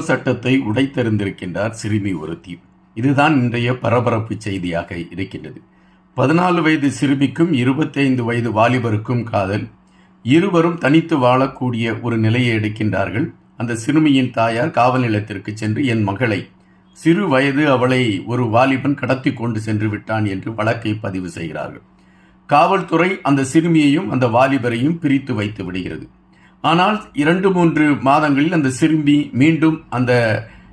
சட்டத்தை உடைத்தெறிந்திருக்கின்றார் சிறுமி ஒருத்தி. இதுதான் இன்றைய பரபரப்பு செய்தியாக இருக்கின்றது. பதினாலு வயது சிறுமிக்கும் இருபத்தைந்து வயது வாலிபருக்கும் காதல். இருவரும் தனித்து வாழக்கூடிய ஒரு நிலையை எடுக்கின்றார்கள். அந்த சிறுமியின் தாயார் காவல் நிலையத்திற்கு சென்று என் மகளை சிறு வயது அவளை ஒரு வாலிபன் கடத்தி கொண்டு சென்று விட்டான் என்று வழக்கை பதிவு செய்கிறார்கள். காவல்துறை அந்த சிறுமியையும் அந்த வாலிபரையும் பிரித்து வைத்து விடுகிறது. ஆனால் இரண்டு மூன்று மாதங்களில் அந்த சிறுமி மீண்டும் அந்த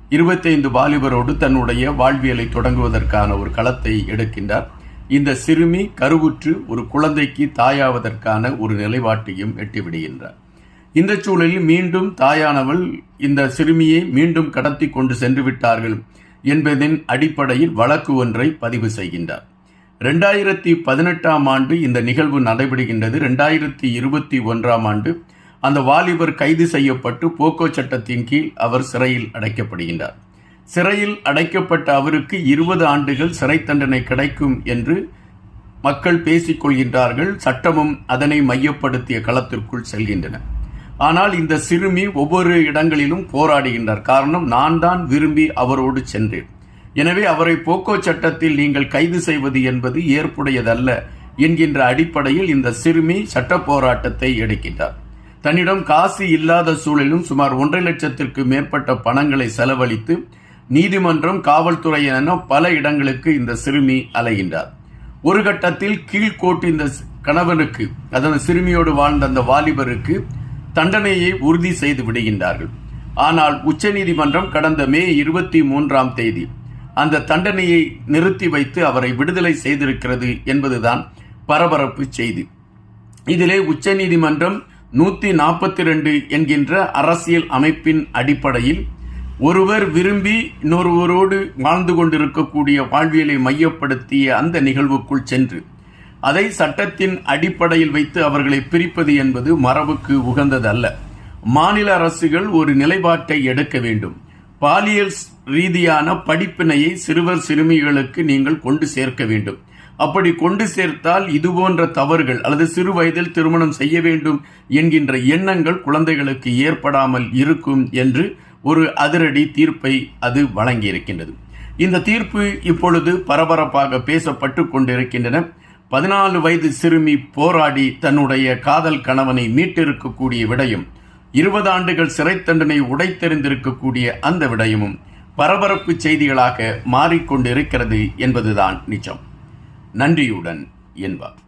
இருபத்தைந்து வாலிபரோடு தன்னுடைய வாழ்வியலை தொடங்குவதற்கான ஒரு களத்தை எடுக்கின்றார். இந்த சிறுமி கருவுற்று ஒரு குழந்தைக்கு தாயாவதற்கான ஒரு நிலைப்பாட்டையும் எட்டிவிடுகின்றார். இந்த சூழலில் மீண்டும் தாயானவள் இந்த சிறுமியை மீண்டும் கடத்தி கொண்டு சென்று விட்டார்கள் என்பதன் அடிப்படையில் வழக்கு ஒன்றை பதிவு செய்கின்றார். ரெண்டாயிரத்தி பதினெட்டாம் ஆண்டு இந்த நிகழ்வு நடைபெறுகின்றது. ரெண்டாயிரத்தி இருபத்தி ஒன்றாம் ஆண்டு அந்த வாலிபர் கைது செய்யப்பட்டு போக்கோ சட்டத்தின் கீழ் அவர் சிறையில் அடைக்கப்படுகின்றார். சிறையில் அடைக்கப்பட்ட அவருக்கு இருபது ஆண்டுகள் சிறை தண்டனை கிடைக்கும் என்று மக்கள் பேசிக் கொள்கின்றார்கள். சட்டமும் அதனை மையப்படுத்திய களத்திற்குள் செல்கின்றன. ஆனால் இந்த சிறுமி ஒவ்வொரு இடங்களிலும் போராடுகின்றார். காரணம் நான் தான் விரும்பி அவரோடு சென்றேன். எனவே அவரை போக்கோ சட்டத்தில் நீங்கள் கைது செய்வது என்பது ஏற்புடையதல்ல என்கின்ற அடிப்படையில் இந்த சிறுமி சட்ட போராட்டத்தை எடுக்கின்றார். தன்னிடம் காசு இல்லாத சூழலிலும் சுமார் ஒன்றரை லட்சத்திற்கு மேற்பட்ட பணங்களை செலவழித்து நீதிமன்றம் காவல்துறை என பல இடங்களுக்கு இந்த சிறுமி அலைகின்றார். ஒரு கட்டத்தில் கீழ்கோட்டு இந்த கணவனுக்கு அதாவது சிறுமியோடு வாழ்ந்த அந்த வாலிபருக்கு தண்டனையை உறுதி செய்து விடுகின்றார்கள். ஆனால் உச்சநீதிமன்றம் கடந்த மே இருபத்தி மூன்றாம் தேதி அந்த தண்டனையை நிறுத்தி வைத்து அவரை விடுதலை செய்திருக்கிறது என்பதுதான் பரபரப்பு செய்தி. இதிலே உச்சநீதிமன்றம் நூத்தி நாற்பத்தி ரெண்டு என்கின்ற அரசியல் அமைப்பின் அடிப்படையில் ஒருவர் விரும்பி இன்னொருவரோடு வாழ்ந்து கொண்டிருக்கக்கூடிய வாழ்வியலை மையப்படுத்திய அந்த நிகழ்வுக்குள் சென்று அதை சட்டத்தின் அடிப்படையில் வைத்து அவர்களை பிரிப்பது என்பது மரபுக்கு உகந்ததல்ல. மாநில அரசுகள் ஒரு நிலைப்பாட்டை எடுக்க வேண்டும். பாலியல் ரீதியான படிப்பினையை சிறுவர் சிறுமிகளுக்கு நீங்கள் கொண்டு சேர்க்க வேண்டும். அப்படி கொண்டு சேர்த்தால் இது போன்ற தவறுகள் அல்லது சிறு வயதில் திருமணம் செய்ய வேண்டும் என்கின்ற எண்ணங்கள் குழந்தைகளுக்கு ஏற்படாமல் இருக்கும் என்று ஒரு அதிரடி தீர்ப்பை அது வழங்கியிருக்கின்றது. இந்த தீர்ப்பு இப்பொழுது பரபரப்பாக பேசப்பட்டு கொண்டிருக்கின்றன. பதினாலு வயது சிறுமி போராடி தன்னுடைய காதல் கணவனை மீட்டிருக்கக்கூடிய விடயம் இருபது ஆண்டுகள் சிறை தண்டனை உடைத்தெறிந்திருக்கக்கூடிய அந்த விடயமும் பரபரப்பு செய்திகளாக மாறிக்கொண்டிருக்கிறது என்பதுதான் நிஜம் நன்றியுடன் என்பார்.